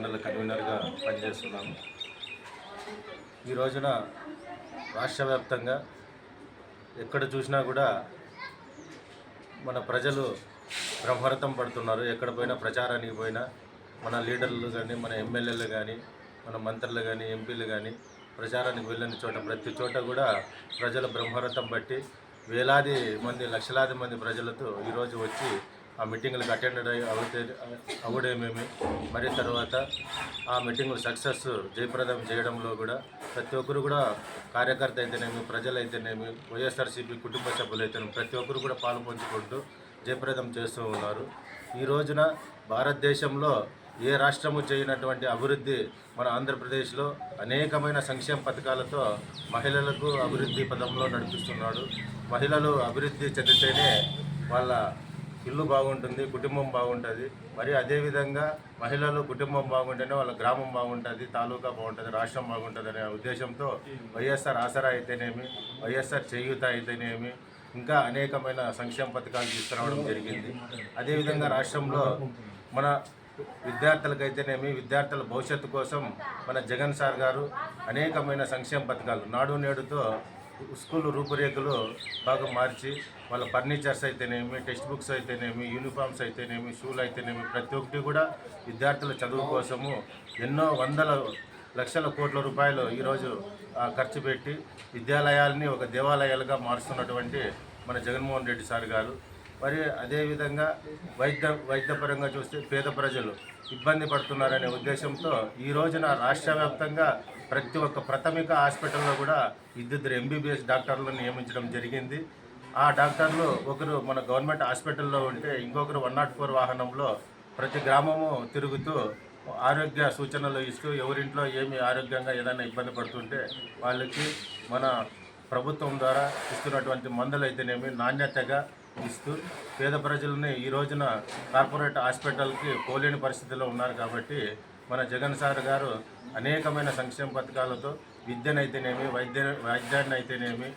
మండల కన్వీనర్గా పనిచేస్తున్నాము ఈ రోజున రాష్ట్ర వ్యాప్తంగా ఎక్కడ చూసినా కూడా మన ప్రజలు బ్రహ్మరథం పడుతున్నారు. ఎక్కడ పోయినా ప్రచారానికి పోయినా మన లీడర్లు కానీ మన ఎమ్మెల్యేలు కానీ మన మంత్రులు కానీ ఎంపీలు కానీ ప్రచారానికి వెళ్ళిన చోట ప్రతి చోట కూడా ప్రజల బ్రహ్మరథం బట్టి వేలాది మంది లక్షలాది మంది ప్రజలతో ఈరోజు వచ్చి ఆ మీటింగ్లకు అటెండ్ అయ్యి అవుతే అవడమేమి. మరి తర్వాత ఆ మీటింగ్లు సక్సెస్ జయప్రదం చేయడంలో కూడా ప్రతి ఒక్కరు కూడా కార్యకర్త అయితేనేమి ప్రజలైతేనేమి వైఎస్ఆర్సీపీ కుటుంబ సభ్యులు అయితేనేమి ప్రతి ఒక్కరు కూడా పాలు పంచుకుంటూ జయప్రదం చేస్తూ ఉన్నారు. ఈ రోజున భారతదేశంలో ఏ రాష్ట్రము చేయనటువంటి అభివృద్ధి మన ఆంధ్రప్రదేశ్లో అనేకమైన సంక్షేమ పథకాలతో మహిళలకు అభివృద్ధి పదంలో నడిపిస్తున్నాడు. మహిళలు అభివృద్ధి చెందితేనే వాళ్ళ ఇల్లు బాగుంటుంది కుటుంబం బాగుంటుంది. మరి అదేవిధంగా మహిళలు కుటుంబం బాగుంటేనే వాళ్ళ గ్రామం బాగుంటుంది తాలూకా బాగుంటుంది రాష్ట్రం బాగుంటుంది అనే ఉద్దేశంతో వైఎస్ఆర్ ఆసరా అయితేనేమి వైఎస్ఆర్ చేయూత అయితేనేమి ఇంకా అనేకమైన సంక్షేమ పథకాలు తీసుకురావడం జరిగింది. అదేవిధంగా రాష్ట్రంలో మన విద్యార్థులకైతేనేమి విద్యార్థుల భవిష్యత్తు కోసం మన జగన్ సార్ గారు అనేకమైన సంక్షేమ పథకాలు నాడు నేడుతో స్కూల్ రూపురేఖలు బాగా మార్చి వాళ్ళ ఫర్నిచర్స్ అయితేనేమి టెక్స్ట్ బుక్స్ అయితేనేమి యూనిఫామ్స్ అయితేనేమి షూలు అయితేనేమి ప్రతి ఒక్కటి కూడా విద్యార్థుల చదువు కోసము ఎన్నో వందల లక్షల కోట్ల రూపాయలు ఈరోజు ఖర్చు పెట్టి విద్యాలయాల్ని ఒక దేవాలయాలుగా మారుస్తున్నటువంటి మన జగన్మోహన్ రెడ్డి సార్ గారు. మరి అదేవిధంగా వైద్య వైద్యపరంగా చూస్తే పేద ప్రజలు ఇబ్బంది పడుతున్నారనే ఉద్దేశంతో ఈ రోజున రాష్ట్ర వ్యాప్తంగా ప్రతి ఒక్క ప్రాథమిక హాస్పిటల్లో కూడా ఇద్దరు ఎంబీబీఎస్ డాక్టర్లను నియమించడం జరిగింది. ఆ డాక్టర్లు ఒకరు మన గవర్నమెంట్ హాస్పిటల్లో ఉంటే ఇంకొకరు వన్ నాట్ ఫోర్ వాహనంలో ప్రతి గ్రామము తిరుగుతూ ఆరోగ్య సూచనలు ఇస్తూ ఎవరింట్లో ఏమి ఆరోగ్యంగా ఏదైనా ఇబ్బంది పడుతుంటే వాళ్ళకి మన ప్రభుత్వం ద్వారా ఇస్తున్నటువంటి మందులు అయితేనేమి నాణ్యతగా ఇస్తూ పేద ప్రజలని ఈ రోజున కార్పొరేట్ హాస్పిటల్కి పోలేని పరిస్థితిలో ఉన్నారు కాబట్టి మన జగన్ సార్ గారు అనేకమైన సంక్షేమ పథకాలతో విద్యనైతేనేమి వైద్య వైద్యాన్ని అయితేనేమి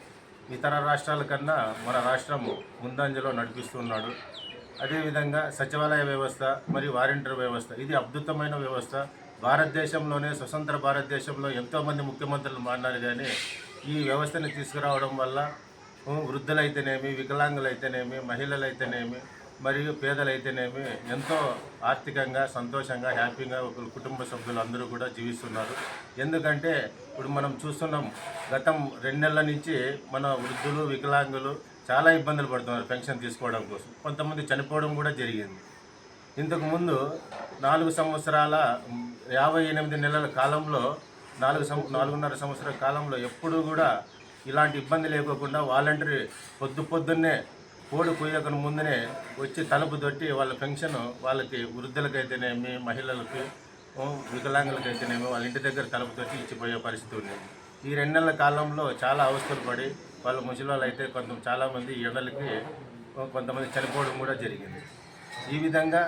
ఇతర రాష్ట్రాల కన్నా మన రాష్ట్రం ముందంజలో నడిపిస్తున్నాడు. అదేవిధంగా సచివాలయ వ్యవస్థ మరియు వారంటీర్ వ్యవస్థ ఇది అద్భుతమైన వ్యవస్థ. భారతదేశంలోనే స్వతంత్ర భారతదేశంలో ఎంతోమంది ముఖ్యమంత్రులు మారినారు కానీ ఈ వ్యవస్థని తీసుకురావడం వల్ల వృద్ధులైతేనేమి వికలాంగులైతేనేమి మహిళలైతేనేమి మరియు పేదలైతేనేమి ఎంతో ఆర్థికంగా సంతోషంగా హ్యాపీగా ఒక కుటుంబ సభ్యులు అందరూ కూడా జీవిస్తున్నారు. ఎందుకంటే ఇప్పుడు మనం చూస్తున్నాం గతం రెండు నెలల నుంచి మన వృద్ధులు వికలాంగులు చాలా ఇబ్బందులు పడుతున్నారు పెన్షన్ తీసుకోవడం కోసం. కొంతమంది చనిపోవడం కూడా జరిగింది. ఇంతకుముందు నాలుగు సంవత్సరాల యాభై ఎనిమిది నెలల కాలంలో నాలుగు సం నాలుగున్నర సంవత్సరాల కాలంలో ఎప్పుడూ కూడా ఇలాంటి ఇబ్బంది లేకోకుండా వాలంటరీ పొద్దు పొద్దున్నే కోడి కుయ్యకను ముందునే వచ్చి తలుపు తొట్టి వాళ్ళ పెన్షన్ వాళ్ళకి వృద్ధులకైతేనేమి మహిళలకి వికలాంగులకైతేనేమి వాళ్ళ ఇంటి దగ్గర తలుపు తొట్టి ఇచ్చిపోయే పరిస్థితి ఉంది. ఈ రెండు నెలల కాలంలో చాలా అవస్థలు పడి వాళ్ళ ముసలి అయితే కొంత చాలామంది ఈడలకి ఎండలకి కొంతమంది చనిపోవడం కూడా జరిగింది. ఈ విధంగా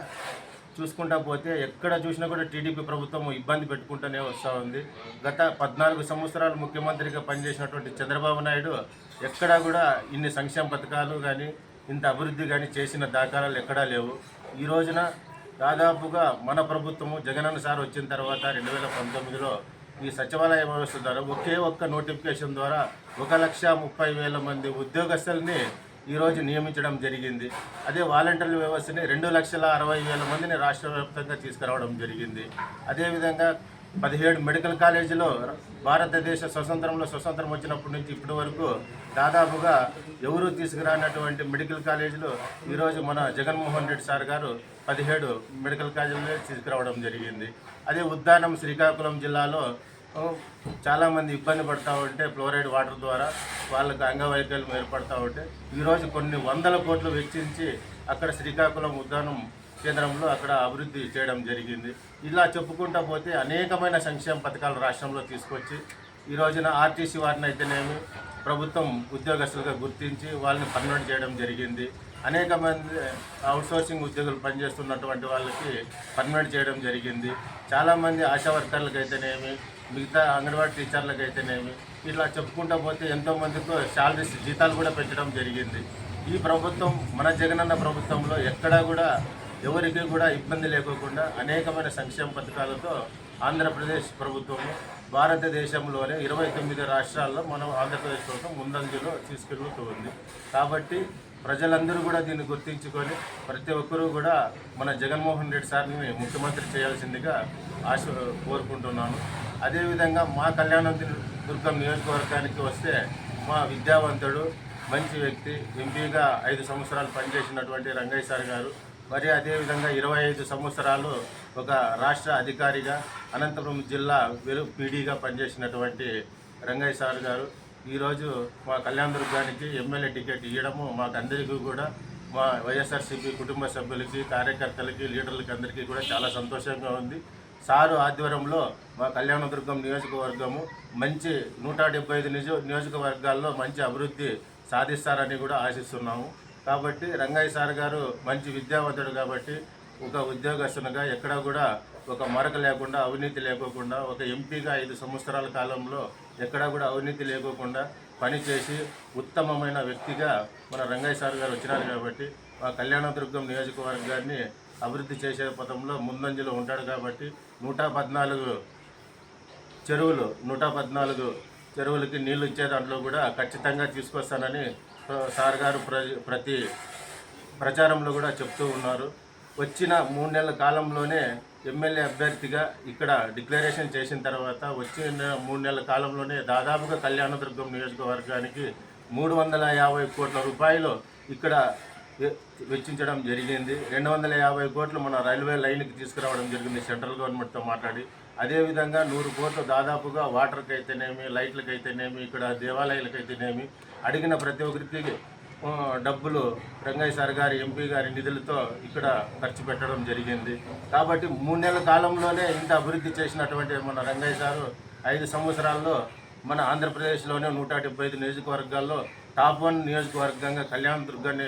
చూసుకుంటా పోతే ఎక్కడ చూసినా కూడా టీడీపీ ప్రభుత్వం ఇబ్బంది పెట్టుకుంటూనే వస్తూ ఉంది. గత పద్నాలుగు సంవత్సరాలు ముఖ్యమంత్రిగా పనిచేసినటువంటి చంద్రబాబు నాయుడు ఎక్కడా కూడా ఇన్ని సంక్షేమ పథకాలు కానీ ఇంత అభివృద్ధి కానీ చేసిన దాఖలాలు ఎక్కడా లేవు. ఈ రోజున దాదాపుగా మన ప్రభుత్వము జగనన్న సార్ వచ్చిన తర్వాత రెండు వేల పంతొమ్మిదిలో ఈ సచివాలయ వ్యవస్థ ద్వారా ఒకే ఒక్క నోటిఫికేషన్ ద్వారా ఒక లక్ష ముప్పై వేల మంది ఉద్యోగస్తుల్ని ఈరోజు నియమించడం జరిగింది. అదే వాలంటీర్ల వ్యవస్థని రెండు లక్షల అరవై వేల మందిని రాష్ట్ర వ్యాప్తంగా తీసుకురావడం జరిగింది. అదేవిధంగా పదిహేడు మెడికల్ కాలేజీలో భారతదేశ స్వతంత్రంలో స్వతంత్రం వచ్చినప్పటి నుంచి ఇప్పటి వరకు దాదాపుగా ఎవరు తీసుకురానటువంటి మెడికల్ కాలేజీలు ఈరోజు మన జగన్మోహన్ రెడ్డి సార్ గారు పదిహేడు మెడికల్ కాలేజీలు తీసుకురావడం జరిగింది. అదే ఉద్దానం శ్రీకాకుళం జిల్లాలో చాలామంది ఇబ్బంది పడతా ఉంటే ఫ్లోరైడ్ వాటర్ ద్వారా వాళ్ళకి అంగవైకల్యం ఏర్పడతా ఉంటే ఈరోజు కొన్ని వందల కోట్లు వెచ్చించి అక్కడ శ్రీకాకుళం ఉద్యానం కేంద్రంలో అక్కడ అభివృద్ధి చేయడం జరిగింది. ఇలా చెప్పుకుంటా పోతే అనేకమైన సంక్షేమ పథకాలు రాష్ట్రంలో తీసుకొచ్చి ఈ రోజున ఆర్టీసీ వారిని అయితేనేమి ప్రభుత్వం ఉద్యోగస్తులుగా గుర్తించి వాళ్ళని పర్మనెంట్ చేయడం జరిగింది. అనేక మంది అవుట్సోర్సింగ్ ఉద్యోగులు పనిచేస్తున్నటువంటి వాళ్ళకి పర్మనెంట్ చేయడం జరిగింది. చాలామంది ఆశా వర్కర్లకు అయితేనేమి మిగతా అంగన్వాడీ టీచర్లకు అయితేనేమి ఇట్లా చెప్పుకుంటూ పోతే ఎంతోమందికి శాలరీస్ జీతాలు కూడా పెంచడం జరిగింది. ఈ ప్రభుత్వం మన జగనన్న ప్రభుత్వంలో ఎక్కడా కూడా ఎవరికి కూడా ఇబ్బంది లేకోకుండా అనేకమైన సంక్షేమ పథకాలతో ఆంధ్రప్రదేశ్ ప్రభుత్వము భారతదేశంలోనే ఇరవై తొమ్మిది రాష్ట్రాల్లో మనం ఆంధ్రప్రదేశ్ ప్రభుత్వం ముందంజలో తీసుకెళ్తూ ఉంది. కాబట్టి ప్రజలందరూ కూడా దీన్ని గుర్తించుకొని ప్రతి ఒక్కరూ కూడా మన జగన్మోహన్ రెడ్డి సార్ని ముఖ్యమంత్రి చేయాల్సిందిగా ఆశ కోరుకుంటున్నాను. అదేవిధంగా మా కళ్యాణ దుర్గం నియోజకవర్గానికి వస్తే మా విద్యావంతుడు మంచి వ్యక్తి ఎంపీగా ఐదు సంవత్సరాలు పనిచేసినటువంటి రంగయ్య సార్ గారు. మరి అదేవిధంగా ఇరవై ఐదు సంవత్సరాలు ఒక రాష్ట్ర అధికారిగా అనంతపురం జిల్లా వెలు పీడీగా పనిచేసినటువంటి రంగయ్య సార్ గారు. ఈరోజు మా కళ్యాణ దుర్గానికి ఎమ్మెల్యే టికెట్ ఇవ్వడము మాకందరికీ కూడా మా వైఎస్ఆర్సీపీ కుటుంబ సభ్యులకి కార్యకర్తలకి లీడర్లకి అందరికీ కూడా చాలా సంతోషంగా ఉంది. సారు ఆధ్వర్యంలో మా కళ్యాణదుర్గం నియోజకవర్గము మంచి నూట డెబ్బై ఐదు నిజ నియోజకవర్గాల్లో మంచి అభివృద్ధి సాధిస్తారని కూడా ఆశిస్తున్నాము. కాబట్టి రంగయ్య సార్ గారు మంచి విద్యావంతుడు కాబట్టి ఒక ఉద్యోగస్తునిగా ఎక్కడ కూడా ఒక మరక లేకుండా అవినీతి లేకోకుండా ఒక ఎంపీగా ఐదు సంవత్సరాల కాలంలో ఎక్కడా కూడా అవినీతి లేకోకుండా పనిచేసి ఉత్తమమైన వ్యక్తిగా మన రంగయ్య సార్ గారు వచ్చినారు కాబట్టి మా కళ్యాణదుర్గం నియోజకవర్గాన్ని అభివృద్ధి చేసే పథంలో ముందంజలో ఉంటాడు కాబట్టి నూట పద్నాలుగు చెరువులు నూట పద్నాలుగు చెరువులకి నీళ్ళు ఇచ్చే దాంట్లో కూడా ఖచ్చితంగా తీసుకొస్తానని సార్ గారు ప్ర ప్రతి ప్రచారంలో కూడా చెప్తూ ఉన్నారు. వచ్చిన మూడు నెలల కాలంలోనే ఎమ్మెల్యే అభ్యర్థిగా ఇక్కడ డిక్లరేషన్ చేసిన తర్వాత వచ్చిన మూడు నెలల కాలంలోనే దాదాపుగా కళ్యాణదుర్గం నియోజకవర్గానికి మూడు వందల యాభై కోట్ల రూపాయలు ఇక్కడ వెచ్చించడం జరిగింది. రెండు వందల యాభై కోట్లు మన రైల్వే లైన్కి తీసుకురావడం జరిగింది సెంట్రల్ గవర్నమెంట్తో మాట్లాడి. అదేవిధంగా నూరు కోట్లు దాదాపుగా వాటర్కి అయితేనేమి లైట్లకి అయితేనేమి ఇక్కడ దేవాలయాలకైతేనేమి అడిగిన ప్రతి ఒక్కరికి డబ్బులు రంగయ్య సార్ గారి ఎంపీ గారి నిధులతో ఇక్కడ ఖర్చు పెట్టడం జరిగింది. కాబట్టి మూడు నెలల కాలంలోనే ఇంత అభివృద్ధి చేసినటువంటి మన రంగయ్య సారు ఐదు సంవత్సరాల్లో మన ఆంధ్రప్రదేశ్లోనే నూట డెబ్బై ఐదు నియోజకవర్గాల్లో టాప్ వన్ నియోజకవర్గంగా కళ్యాణ దుర్గాన్ని